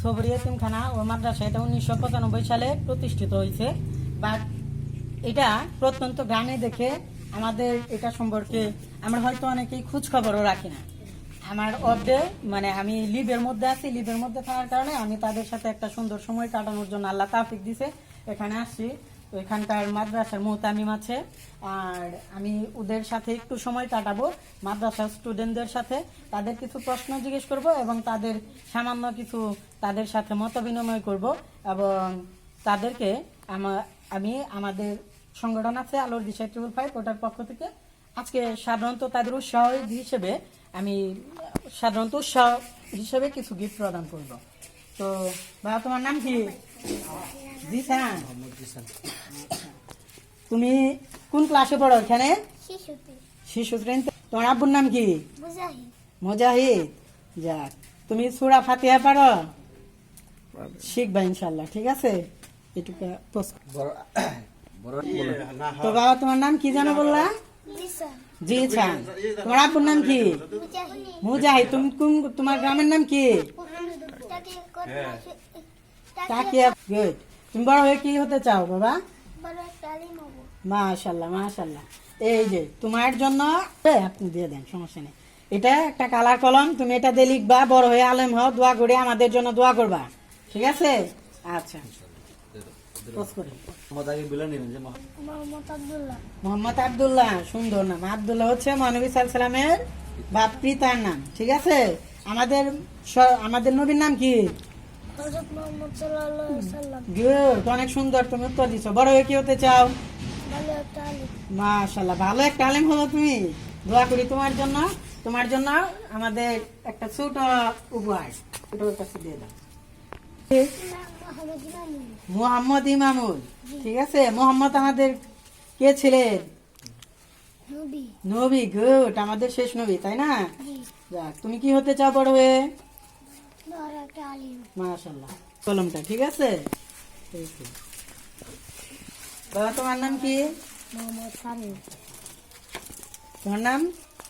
সবরি এতিমখানা ও মাদ্রাসা এটা উনিশশো পঁচানব্বই সালে প্রতিষ্ঠিত হয়েছে। বাট এটা প্রত্যন্ত গ্রামে দেখে আমাদের এটা সম্পর্কে আমরা হয়তো অনেকেই খোঁজ খবরও রাখি না। আমার অর্ধে মানে আমি লিভের মধ্যে আছি, লিভের মধ্যে থাকার কারণে আমি তাদের সাথে একটা সুন্দর সময় কাটানোর জন্য আল্লাহ তাফিক দিছে। এখানে আসছি। তো এখানকার মাদ্রাসার মোহতামিম আছে। আর আমি ওদের সাথে একটু সময় কাটাবো মাদ্রাসার স্টুডেন্টদের সাথে। তাদের কিছু প্রশ্ন জিজ্ঞেস করব এবং তাদের সামান্য কিছু তাদের সাথে মত বিনিময় করব এবং তাদেরকে আমা- আমি আমাদের সংগঠন আছে আলোর দিশা ট্রিপল ফাইভ, ওটার পক্ষ থেকে আজকে সাধারণত তাদের উৎসাহ হিসেবে আমি সাধারণত উৎসাহ হিসেবে কিছু গিফট প্রদান করব। তো বাবা তোমার নাম কি? জিসান তুমি কোন ক্লাসে পড়ো এখানে? শিশু শ্রেণীতে তোমার আব্বুর নাম কি? মুজাহিদ। যাক তুমি সুরা ফাতিহা পারো শিখবা ইনশাল্লাহ ঠিক আছে? এটুকু তো বাবা তোমার নাম কি জানো বললা? জি ছান তোমার আব্বুর নাম কি? মুজাহিদ। তুমি কোন তোমার গ্রামের নাম কি? তাকিয়া গুড তুমি বড় হয়ে কি হতে চাও বাবা? মাশাল্লাহ মাশাল্লাহ। এই যে তোমার জন্য আপনি দিয়ে দেন সমস্যা নেই। এটা একটা কালার কলম তুমি এটা দিয়ে লিখবা বড় হয়ে আলেম হও দোয়া করে আমাদের জন্য দোয়া করবা। ঠিক আছে? আচ্ছা। মোহাম্মদ আব্দুল্লাহ। সুন্দর নাম। আব্দুল্লাহ হচ্ছে মহানবী সাল্লামের বাপ পিতার নাম। ঠিক আছে? আমাদের আমাদের নবীর নাম কি? মোহাম্মদ সাল্লাল্লাহু আলাইহি সাল্লাম। গুড অনেক সুন্দর তুমি উত্তর দিছো। বড় হয়ে কি হতে চাও? ভালো একটা আলিম। মাশাল্লাহ ভালো একটা আলেম হলো তুমি। দোয়া করি তোমার জন্য তোমার জন্য আমাদের একটা ছোট উপহার। ওর কাছে দিয়ে দাও। মোহাম্মদ ইমামুল ঠিক আছে? মোহাম্মদ আমাদের কে ছিলেন? নবী। গুড আমাদের শেষ নবী তাই না? যাক তুমি কি হতে চাও বড় হয়ে? মাশাল্লাহ কলমটা ঠিক আছে? বাবা তোমার নাম কি? মোহাম্মদ সামি তোমার নাম?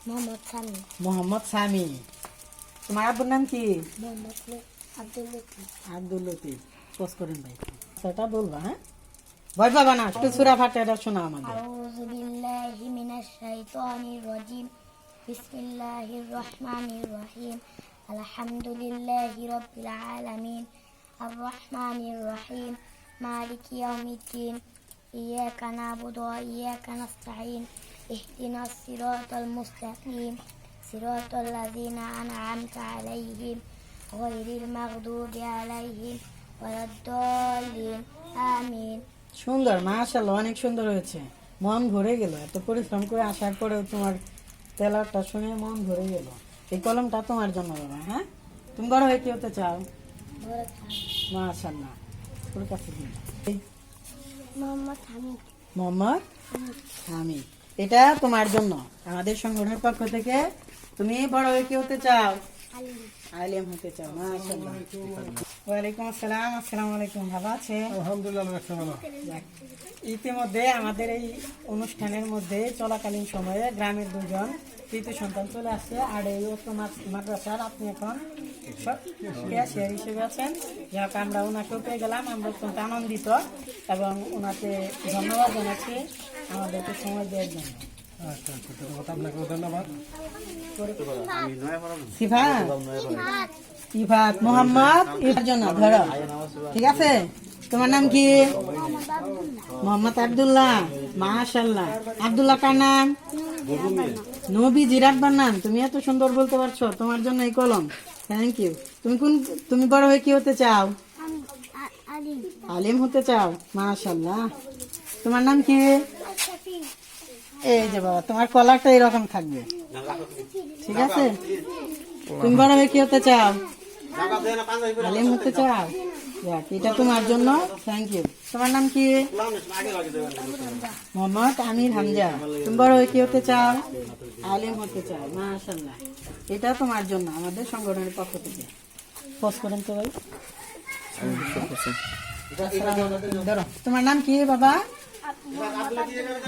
মোহাম্মদ সামি মোহাম্মদ সামি তোমার আব্বুর নাম কি? মোহাম্মদ আব্দুল লতিফ। আব্দুল লতিফ। পোস্ট করেন ভাই। সেটা বলবা হ্যাঁ? ভয় পাবা না একটু সুরা ফাটিয়াটা শোনা আমাদের। আউযু বিল্লাহি মিনাশ শাইতানির রাজিম। বিসমিল্লাহির রহমানির রহিম। আলহামদুলিল্লাহ رب العالمين الرحمن الرحيم مالك يوم الدين إياك نعبد وإياك نستعين اهدنا الصراط المستقيم صراط الذين أنعمت عليهم غير المغضوب عليهم ولا الضالين آمين সুন্দর মাশাল্লাহ অনেক সুন্দর হয়েছে মন ভরে গেল এত পরিশ্রম করে আসার পরেও তোমার তেলারটা শুনে মন ভরে গেল এই কলমটা তোমার জন্য বাবা হ্যাঁ তুমি বড় হয়ে কি হতে চাও মাশাল্লাহ তোর কাছে দিন। মোহাম্মদ এটা তোমার জন্য। আমাদের সংগঠনের পক্ষ থেকে তুমি বড় হয়ে কি হতে চাও? আলিম আলিম হতে চাও মাশাআল্লাহ। ওয়ালাইকুম আসসালাম আসসালামু আলাইকুম ভালো আছে আলহামদুলিল্লাহ রাখতে ভালো। যাক। ইতিমধ্যে আমাদের এই অনুষ্ঠানের মধ্যে চলাকালীন সময়ে গ্রামের দুজন তৃতীয় সন্তান চলে আসছে আর এই মাদ্রাসার আপনি এখন ক্যাশিয়ার হিসেবে আছেন? যাক আমরা ওনাকেও পেয়ে গেলাম আমরা অত্যন্ত আনন্দিত এবং ওনাকে ধন্যবাদ জানাচ্ছি আমাদেরকে সময় দেওয়ার জন্য। আচ্ছা আচ্ছা ধন্যবাদ আপনাকে ধন্যবাদ। সিফাত ইফাত, মোহাম্মদ জন্য ধরো। ঠিক আছে? তোমার নাম কি? মোহাম্মদ আব্দুল্লাহ। মাশাল্লাহ আব্দুল্লাহ কার নাম? নবী জিরাব্বার নাম। তুমি এত সুন্দর বলতে পারছ। তোমার জন্য এই কলম। থ্যাংক ইউ তুমি কোন তুমি বড় হয়ে কি হতে চাও? আলিম আলিম হতে চাও? মাশাল্লাহ তোমার নাম কি? এই যে বাবা, তোমার কলারটা এরকম থাকবে। ঠিক আছে? তুমি বড় হয়ে কি হতে চাও? আলিম হতে চাও? এটা তোমার জন্য। থ্যাংক ইউ তোমার নাম কি? মোহাম্মদ আমির হামজা। তুমি বড় হয়ে কি হতে চাও? আলিম হতে চাও মাশাল্লাহ এটা তোমার জন্য আমাদের সংগঠনের পক্ষ থেকে। পোস্ট করেন তো ভাই। তোমার নাম কি বাবা?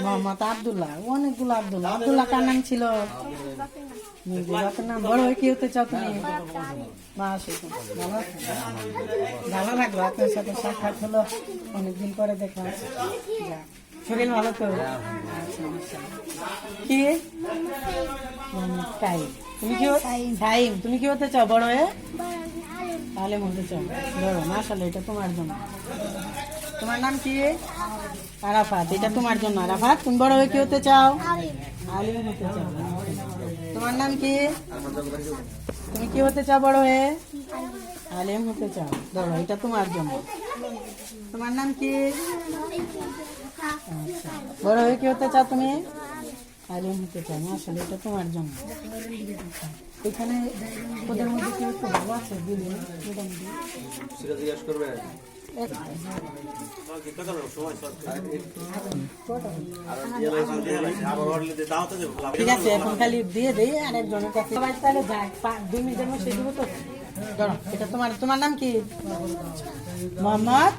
মোহাম্মদ আব্দুল্লাহ অনেকগুলো আব্দুল্লাহ। আব্দুল্লাহ কার নাম ছিল? নাম বড় হয়ে কি হতে চাও তুমি? ভালো লাগল আপনার সাথে সাক্ষাৎ হলো। অনেকদিন পরে দেখলাম শরীর ভালো তো? কি? তুমি কি সাইম। তুমি কি হতে চাও বড় হয়ে? তাহলে বলতে চাও। ধরো মাশাল্লাহ এটা তোমার জন্য। তোমার নাম কি? আরাফাত, এটা তোমার জন্য। আরাফাত, তুমি বড় হয়ে কি হতে চাও? আলিম তোমার নাম কি? তুমি কি হতে চাও বড় হয়ে? আলিম হতে চাও। ধরো, এটা তোমার জন্য। তোমার নাম কি? আচ্ছা। বড় হয়ে কি হতে চাও তুমি? আলিম হতে চাও। আসলে এটা তোমার জন্য। এখানে ওদের মধ্যে কি একটু ভালো আছে দিলি মোটামুটি। একটা। ঠিক আছে এখন খালি দিয়ে দেই আর একজনের কাছে। সবাই তাহলে যায় দুই মিনিটের মধ্যে দিব তো? ধরো এটা তোমার তোমার নাম কি? মোহাম্মদ।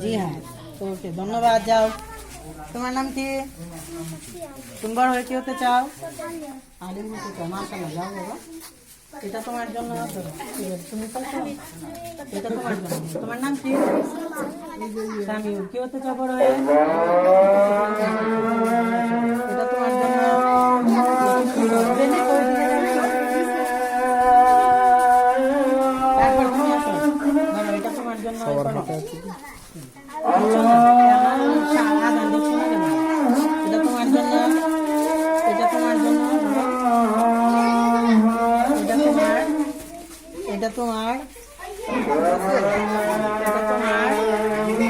জি হ্যাঁ ওকে ধন্যবাদ যাও। তোমার নাম কি? তুমি বড় হয়ে কি হতে চাও? আলিম হতে চাও মাসাল্লাহ যাও বাবা। এটা তোমার জন্য তুমি? এটা তোমার জন্য। তোমার নাম কি? স্বামী কি হতে চাও বড় হয়ে?